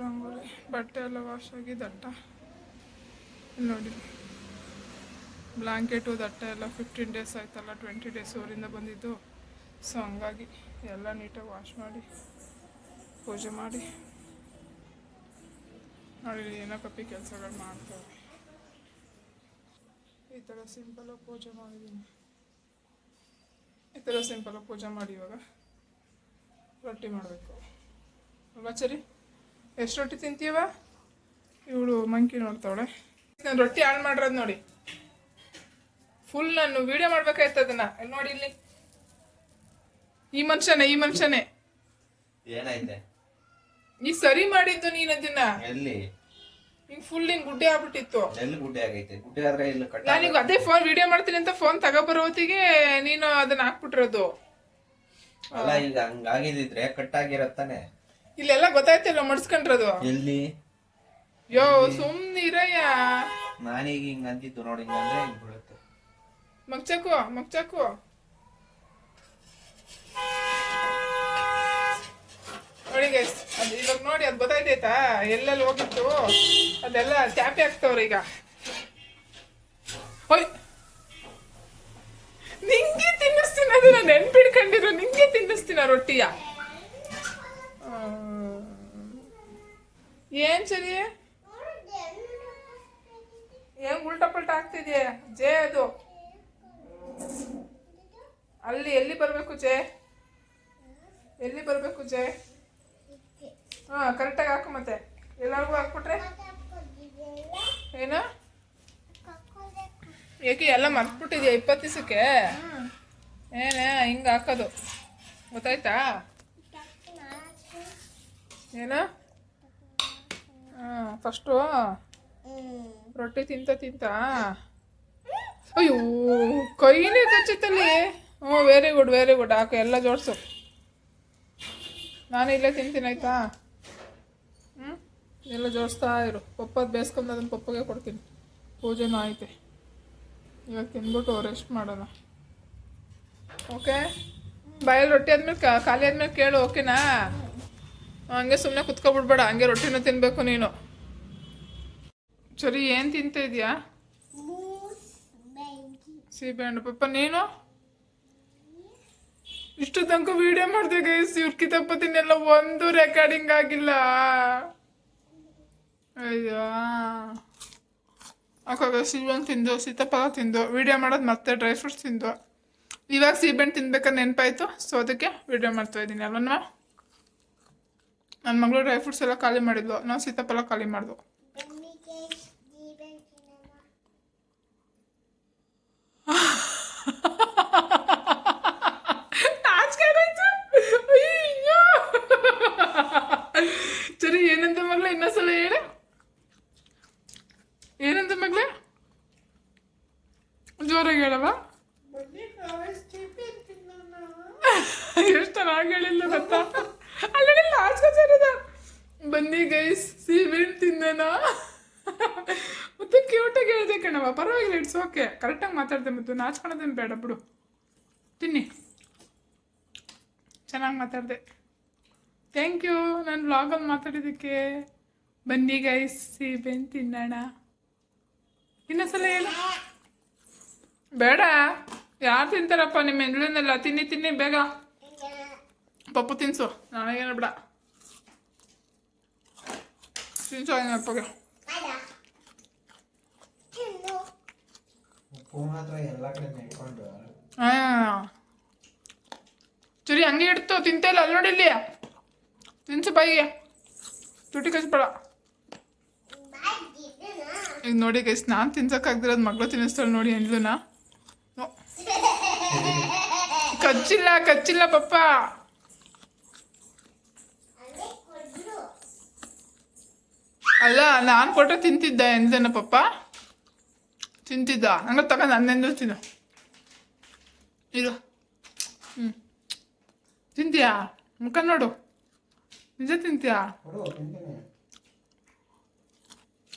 ರಂಗೋಲಿ, ಬಟ್ಟೆ ಎಲ್ಲ ವಾಶ್ ಆಗಿ ದಟ್ಟ. ನೋಡಿ. ಬ್ಲ್ಯಾಂಕೆಟು ದಟ್ಟ ಎಲ್ಲ ಫಿಫ್ಟೀನ್ ಡೇಸ್ ಆಯ್ತಲ್ಲ ಟ್ವೆಂಟಿ ಡೇಸ್ ಊರಿಂದ ಬಂದಿದ್ದು. ಸೊ ಹಂಗಾಗಿ ಎಲ್ಲ ನೀಟಾಗಿ ವಾಶ್ ಮಾಡಿ, ಪೂಜೆ ಮಾಡಿ. ನೋಡಿ ಏನೋ ಕಪ್ಪಿ ಕೆಲಸಗಳು ಮಾಡ್ತೇವೆ ಈ ಥರ ಸಿಂಪಲಾಗಿ ಪೂಜೆ ಮಾಡಿದ್ದೀನಿ. ಈ ಥರ ಸಿಂಪಲಾಗಿ ಪೂಜೆ ಮಾಡಿ ಇವಾಗ. ರೊಟ್ಟಿ ಮಾಡಬೇಕು. ಅಲ್ವಾ ಸರಿ ಎಷ್ಟು ರೊಟ್ಟಿ ತಿಂತೀವ ಇವಳು ಮಂಕಿ ನೋಡ್ತಾವಳೆ. ನಾನು ರೊಟ್ಟಿ ಹಾಳು ಮಾಡಿರೋದು ನೋಡಿ. ಫುಲ್ ನಾನು ವಿಡಿಯೋ ಮಾಡ್ಬೇಕಾಯ್ತು ಅದನ್ನ. ನೋಡಿ ಇಲ್ಲಿ? ಈ ಮನುಷ್ಯನೇ ಈ ಮನುಷ್ಯನೇ. ಏನಾಯ್ತೆ? ಈ ಸರಿ ಮಾಡಿದ್ದು ನೀನ್ ಅದನ್ನ. ಎಲ್ಲಿ? ಹಿಂಗ್ ಫುಲ್ ಹಿಂಗ್ ಗುಡ್ಡೆ ಆಗ್ಬಿಟ್ಟಿತ್ತು. ಎಲ್ಲಿ ಗುಡ್ಡೆ ಆಗೈತೆ? ಗುಡ್ಡೆ ಆದ್ರೆ ಇಲ್ಲಿ ಕಟ್ ನಾನೀಗ ಅದೇ ಫೋನ್ ವಿಡಿಯೋ ಮಾಡ್ತೀನಿ ಅಂತ ಫೋನ್ ತಗೋಬರೋ ಹೊತ್ತಿಗೆ ನೀನು ಅದನ್ನ ಹಾಕ್ಬಿಟ್ರದು. ಅಲ್ಲ ಈಗ ಹಂಗಾಗಿದ್ರೆ ಕಟ್ಟಾಗಿರತ್ತಾನೆ ಇಲ್ಲೆಲ್ಲ ಗೊತ್ತಾಯ್ತಲ್ಲ ಮಡ್ಸ್ಕೊಂಡ್ರದು? ಎಲ್ಲಿ? ಯೋ ಸುಮ್ನಿರಯ್ಯ. ನಾನೀಗ ಹಿಂಗ ಅಂತಿದ್ದು ನೋಡಿ ಹಿಂಗಂದ್ರೆ ಹಿಂಗ್ ಬೀಳುತ್ತೆ ಮಗ್ಚಾಕು ಮಗ್ಚಾಕು ನೋಡಿ ಗೈಸ್ ಅದು ಇವಾಗ ನೋಡಿ ಅದು ಗೊತ್ತಾಯ್ತೈತಾ? ಎಲ್ಲೆಲ್ಲಿ ಹೋಗಿತ್ತು? ಅದೆಲ್ಲ ಚಾಪಿ ಆಗ್ತವ್ರ ಈಗ. ಹೋಯ್. ನಿಂಗೆ ತಿನ್ನಿಸ್ತೀನಿ ಅದನ್ನ ನೆನ್ಪಿಡ್ಕೊಂಡಿರು ನಿಂಗೆ ತಿನ್ನಿಸ್ತೀನ ರೊಟ್ಟಿಯ. ಏನ್ ಸರಿ? ಏನ್ ಉಲ್ಟಾ ಪಲ್ಟ ಆಗ್ತಿದ್ಯಾ? ಜೇ ಅದು. ಅಲ್ಲಿ ಎಲ್ಲಿ ಬರಬೇಕು ಜೆ? ಎಲ್ಲಿ ಬರಬೇಕು ಜೆ? ಹಾ ಕರೆಕ್ಟಾಗಿ ಹಾಕು ಮತ್ತೆ. ಎಲ್ಲರಿಗೂ ಹಾಕ್ಬಿಟ್ರೆ? ಏನು? ಏಕೆ ಎಲ್ಲ ಮರ್ತ್ಬಿಟ್ಟಿದ್ಯಾ ಇಪ್ಪತ್ತು ದಿವಸಕ್ಕೆ? ಏನೇ ಹಿಂಗೆ ಹಾಕೋದು. ಗೊತ್ತಾಯ್ತಾ? ಏನು? ಹಾಂ ಫಸ್ಟು ರೊಟ್ಟಿ ತಿಂತ ತಿಂತ? ಅಯ್ಯೋ, ಕೈನೇ ಕಚ್ಚಿತ್ತಲ್ಲಿ ಹ್ಞೂ ವೆರಿ ಗುಡ್ ವೆರಿ ಗುಡ್ ಹಾಕು ಎಲ್ಲ ಜೋಡಿಸು. ನಾನು ಇಲ್ಲೇ ತಿಂತೀನಿ, ಆಯ್ತಾ? ಹ್ಞೂ ಎಲ್ಲ ಜೋಡಿಸ್ತಾ ಇರು. ಪಪ್ಪದ ಬೇಯಿಸ್ಕೊಂಡು ಅದನ್ನು ಪಪ್ಪಗೆ ಕೊಡ್ತೀನಿ. ಪೂಜೆನೂ ಐತೆ ಇವಾಗ ತಿಂದ್ಬಿಟ್ಟು ರೆಸ್ಟ್ ಮಾಡೋಣ. ಓಕೆ ಬಾಯಲ್ಲಿ ರೊಟ್ಟಿ ಆದ್ಮೇಲೆ ಖಾಲಿ ಆದ್ಮೇಲೆ ಕೇಳು ಓಕೆನಾ ಹಂಗೆ ಸುಮ್ಮನೆ ಕುತ್ಕೊಬಿಡ್ಬೇಡ, ಹಂಗೆ ರೊಟ್ಟಿನೂ ತಿನ್ನಬೇಕು ನೀನು. ಸರಿ ಏನು ತಿಂತ ಇದೆಯಾ? ಸೀಬೆಹಣ್ಣು ಪಪ್ಪ, ನೀನು? ಇಷ್ಟು ತನಕ ವಿಡಿಯೋ ಮಾಡಿದೆ ಗೈಸ್ ಇವ್ರ ತಿನ್ನೆಲ್ಲ ಒಂದು ರೆಕಾರ್ಡಿಂಗ್ ಆಗಿಲ್ಲ. ಅಯ್ಯೋ. ಅಕ್ಕ ಸೀಬೆಹಣ್ಣು ತಿಂದು ಸೀತಾಫಲ ತಿಂದು ವಿಡಿಯೋ ಮಾಡೋದು ಮತ್ತೆ ಡ್ರೈ ಫ್ರೂಟ್ಸ್ ತಿಂದು. ಇವಾಗ ಸೀಬೆಹಣ್ಣು ತಿನ್ಬೇಕಂತ ನೆನಪಾಯಿತು ಸೊ ಅದಕ್ಕೆ ವಿಡಿಯೋ ಮಾಡ್ತಾ ಇದ್ದೀನಿ. ಅಲ್ವನ್ವಾ? ನನ್ನ ಮಗಳು ಡ್ರೈ ಫ್ರೂಟ್ಸ್ ಎಲ್ಲ ಖಾಲಿ ಮಾಡಿದ್ಲು. ನಾವು ಸೀತಾಫಲ ಖಾಲಿ ಮಾಡಿದ್ವು. ಸರಿ ಏನಂತ ಮಗಳ? ಇನ್ನೊಂದ್ಸಲ ಹೇಳಿ. ಏನಂತ ಮಗಳೇ? ಜೋರಾಗಿ ಹೇಳವ ಎಷ್ಟು ಚೆನ್ನಾಗಿ ಹೇಳಿಲ್ಲ ಗೊತ್ತಾ ಅಲ್ಲೇ ನಾಚಿಕೆ ಸೇರಿದ ಬನ್ನಿ ಗೈಸ್ ತಿಂದನ ಮತ್ತೆ ಕ್ಯೂಟಾಗಿ ಹೇಳಿದೆ ಕಣವ ಪರವಾಗಿಲ್ಲ ಇಟ್ಸ್ ಓಕೆ ಕರೆಕ್ಟಾಗಿ ಮಾತಾಡ್ದೆ ಮತ್ತು ನಾಚ್ಕೊಳೋದೇನು ಬೇಡ, ಬಿಡು. ತಿನ್ನಿ. ಚೆನ್ನಾಗಿ ಮಾತಾಡಿದೆ. ಥ್ಯಾಂಕ್ ಯು ನಾನು ವ್ಲಾಗಲ್ಲಿ ಮಾತಾಡಿದ್ದಕ್ಕೆ. ಬನ್ನಿ ಗೈಸ್ ಸೀಬೆನ್ ತಿನ್ನೋಣ. ಇನ್ನೊಂದ್ಸಲ ಹೇಳು. ಬೇಡ. ಯಾರು ತಿಂತಾರಪ್ಪ ನಿಮ್ಮ ಎಂದ್ಲನ್ನೆಲ್ಲ ತಿನ್ನಿ ತಿನ್ನಿ, ಬೇಗ. ಪಪ್ಪು ತಿನ್ಸು. ನನಗೇನು ಬೇಡ. ತಿನ್ಸು ಅಪ್ಪಗೆ ಉಪ್ಪು ಮಾತ್ರ ಎಲ್ಲ ಕಡೆ ನೆಕ್ಕೊಂಡು ಹಾಂ ಸರಿ ಹಂಗೆ ಇಡ್ತು ತಿಂತಾ ಇಲ್ಲ ಅಲ್ಲಿ ನೋಡಿ ಇಲ್ಲಿ ತಿನ್ಸು ಬಾಯಿಗೆ ತುಟಿ ಕಚ್ಬೇಡ ಈಗ ನೋಡಿ ಗೈಸ್ ನಾನು ತಿನ್ಸಕ್ಕಾಗ್ದಿರೋದು ಮಗಳು ತಿನ್ನಿಸ್ತಾಳೆ ನೋಡಿ ಎಂದ್ಲುನ ನೋ. ಕಚ್ಚಿಲ್ಲ ಕಚ್ಚಿಲ್ಲ ಪಪ್ಪ ಅಲ್ಲ, ನಾನು ಕೊಟ್ಟರೆ ತಿಂತಿದ್ದ ಎಂದನ ಪಪ್ಪ ತಿಂತಿದ್ದ. ಹಂಗ ತಗ ನನ್ನೆಂದು ತಿನ್ನು. ಇರು. ಹ್ಞೂ ತಿಂತೀಯಾ? ಮುಖ ನೋಡು. ನಿಜ ತಿಂತೀಯಾ?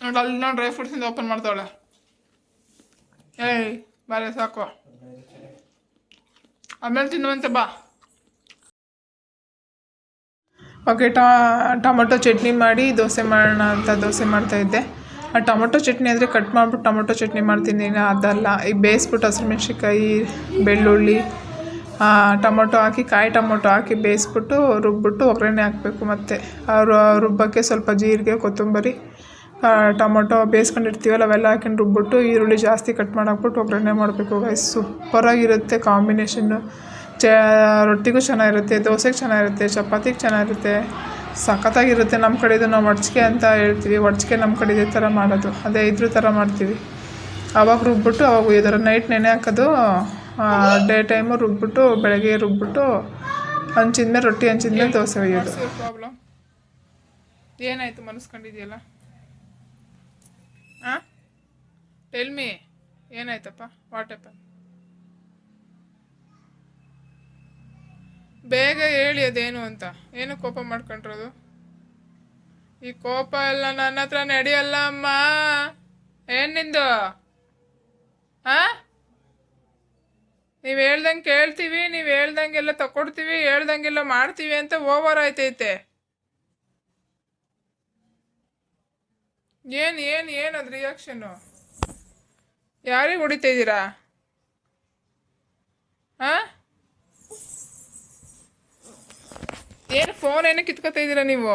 ನೋಡು, ಅಲ್ಲಿ ನೋಡಿ ಡ್ರೈ ಫ್ರೂಟ್ಸಿಂದ ಓಪನ್ ಮಾಡ್ತಾವಳೆ. ಏಯ್, ಬಾರೆ, ಸಾಕು. ಆಮೇಲೆ ತಿನ್ನುವಂತೆ ಬಾ. ಓಕೆ ಟೊಮೊಟೊ ಚಟ್ನಿ ಮಾಡಿ ದೋಸೆ ಮಾಡೋಣ ಅಂತ ದೋಸೆ ಮಾಡ್ತಾಯಿದ್ದೆ ಆ ಟೊಮೊಟೊ ಚಟ್ನಿ ಅಂದರೆ ಕಟ್ ಮಾಡಿಬಿಟ್ಟು ಟೊಮೊಟೊ ಚಟ್ನಿ ಮಾಡ್ತೀನಿ. ಅದಲ್ಲ ಈಗ ಬೇಯಿಸ್ಬಿಟ್ಟು ಹಸಿಮೆಣ್ಸಿಕಾಯಿ ಬೆಳ್ಳುಳ್ಳಿ ಟೊಮೊಟೊ ಹಾಕಿ, ಕಾಯಿ ಟೊಮೊಟೊ ಹಾಕಿ ಬೇಯಿಸ್ಬಿಟ್ಟು ರುಬ್ಬಿಟ್ಟು ಒಗ್ಗರಣೆ ಹಾಕಬೇಕು ಮತ್ತು. ರುಬ್ಬಕ್ಕೆ ಸ್ವಲ್ಪ ಜೀರಿಗೆ, ಕೊತ್ತಂಬರಿ ಟೊಮೊಟೊ ಬೇಯಿಸ್ಕೊಂಡಿರ್ತೀವಲ್ಲ, ಅವೆಲ್ಲ ಹಾಕೊಂಡು ರುಬ್ಬಿಟ್ಟು ಈರುಳ್ಳಿ ಜಾಸ್ತಿ ಕಟ್ ಮಾಡಾಕ್ಬಿಟ್ಟು ಒಗ್ಗರಣೆ ಮಾಡಬೇಕು ಗೈಸ್ ಸೂಪರಾಗಿರುತ್ತೆ ಕಾಂಬಿನೇಷನ್ನು. ಚ ರೊಟ್ಟಿಗೂ ಚೆನ್ನಾಗಿರುತ್ತೆ, ದೋಸೆಗೆ ಚೆನ್ನಾಗಿರುತ್ತೆ, ಚಪಾತಿಗೆ ಚೆನ್ನಾಗಿರುತ್ತೆ, ಸಖತ್ತಾಗಿರುತ್ತೆ ನಮ್ಮ ಕಡೆದು ನಾವು ಮಡಚಿಕೆ ಅಂತ ಹೇಳ್ತೀವಿ. ಒಡ್ಚಿಗೆ ನಮ್ಮ ಕಡೆ ಇದೇ ಥರ ಮಾಡೋದು. ಅದೇ ಇದ್ರ ಥರ ಮಾಡ್ತೀವಿ. ಆವಾಗ ರುಬ್ಬಿಟ್ಟು ಅವಾಗ ಇದರ ನೈಟ್ ನೆನೆ ಹಾಕೋದು ಡೇ ಟೈಮು ರುಬ್ಬಿಟ್ಟು, ಬೆಳಗ್ಗೆ ರುಬ್ಬಿಟ್ಟು ಹಂಚಿದ್ಮೇಲೆ ರೊಟ್ಟಿ ಹಂಚಿದ್ಮೇಲೆ ದೋಸೆ ಒಯ್ಯೋದು ಪ್ರಾಬ್ಲಮ್ ಏನಾಯಿತು? ಮನಸ್ಕೊಂಡಿದೆಯಲ್ಲ? ಹಾಂ ಟೆಲ್ ಮೀ ಏನಾಯ್ತಪ್ಪ? ವಾಟ್ ಹ್ಯಾಪನ್ ಬೇಗ ಹೇಳಿ ಅದೇನು ಅಂತ. ಏನು ಕೋಪ ಮಾಡ್ಕೊಂಡಿರೋದು? ಈ ಕೋಪ ಎಲ್ಲ ನನ್ನ ಹತ್ರ ನಡೆಯಲ್ಲ ಅಮ್ಮ. ಏನ್ ನಿಂದು? ಆ? ನೀವು ಹೇಳ್ದಂಗೆ ಕೇಳ್ತೀವಿ, ನೀವು ಹೇಳ್ದಂಗೆಲ್ಲ ತಕೊಡ್ತೀವಿ, ಹೇಳ್ದಂಗೆಲ್ಲ ಮಾಡ್ತೀವಿ ಅಂತ ಓವರ್ ಆಯ್ತೈತೆ. ಏನು ಏನು ಏನು ಅದು ರಿಯಾಕ್ಷನ್ನು ಯಾರಿಗೆ ಹೊಡಿತಾ ಇದ್ದೀರಾ? ಹಾಂ ಏನು ಫೋನ್ ಏನಕ್ಕೆ ಕಿತ್ಕೋತಾ ಇದ್ದೀರಾ ನೀವು?